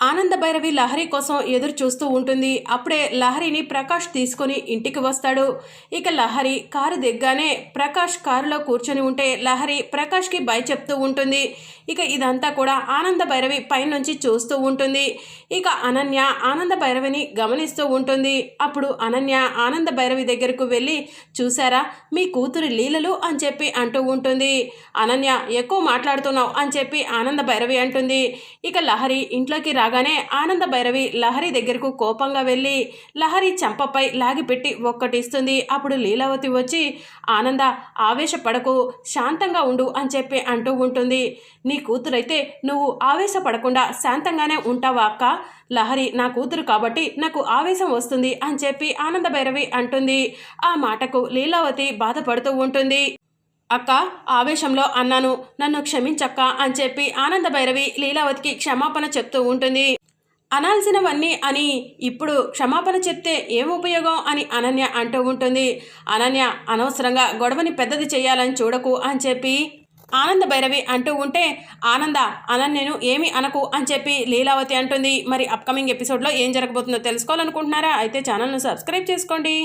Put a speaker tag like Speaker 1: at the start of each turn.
Speaker 1: ఆనంద భైరవి లహరి కోసం ఎదురు చూస్తూ ఉంటుంది. అప్పుడే లహరిని ప్రకాష్ తీసుకొని ఇంటికి వస్తాడు. ఇక లహరి కారు దిగ్గానే ప్రకాష్ కారులో కూర్చొని ఉంటే లహరి ప్రకాష్కి బై చెప్తూ ఉంటుంది. ఇక ఇదంతా కూడా ఆనంద భైరవి పైనుంచి చూస్తూ ఉంటుంది. ఇక అనన్య ఆనంద భైరవిని గమనిస్తూ ఉంటుంది. అప్పుడు అనన్య ఆనంద భైరవి దగ్గరకు వెళ్ళి చూసారా మీ కూతురు లీలలు అని చెప్పి అంటూ ఉంటుంది. అనన్య ఎక్కువ మాట్లాడుతున్నావు అని చెప్పి ఆనంద భైరవి అంటుంది. ఇక లహరి ఇంట్లోకి రాగానే ఆనంద భైరవి లహరి దగ్గరకు కోపంగా వెళ్ళి లహరి చెంపపై లాగిపెట్టి ఒక్కటిస్తుంది. అప్పుడు లీలావతి వచ్చి ఆనంద ఆవేశపడకు శాంతంగా ఉండు అని చెప్పి అంటూ ఉంటుంది. నీ కూతురైతే నువ్వు ఆవేశపడకుండా శాంతంగానే ఉంటావా అక్క? లహరి నా కూతురు కాబట్టి నాకు ఆవేశం వస్తుంది అని చెప్పి ఆనంద భైరవి అంటుంది. ఆ మాటకు లీలావతి బాధపడుతూ ఉంటుంది. అక్క ఆవేశంలో అన్నాను. నన్ను క్షమించక్క అని చెప్పి ఆనంద భైరవి లీలావతికి క్షమాపణ చెప్తూ ఉంటుంది. అనాల్సినవన్నీ అని ఇప్పుడు క్షమాపణ చెప్తే ఏం ఉపయోగం అని అనన్య అంటూ ఉంటుంది. అనన్య అనవసరంగా గొడవని పెద్దది చేయాలని చూడకు అని చెప్పి ఆనంద భైరవి అంటూ ఉంటే ఆనంద అనన్యను ఏమి అనకు అని చెప్పి లీలావతి అంటుంది. మరి అప్కమింగ్ ఎపిసోడ్లో ఏం జరగబోతుందో తెలుసుకోవాలనుకుంటున్నారా? అయితే ఛానల్ను సబ్స్క్రైబ్ చేసుకోండి.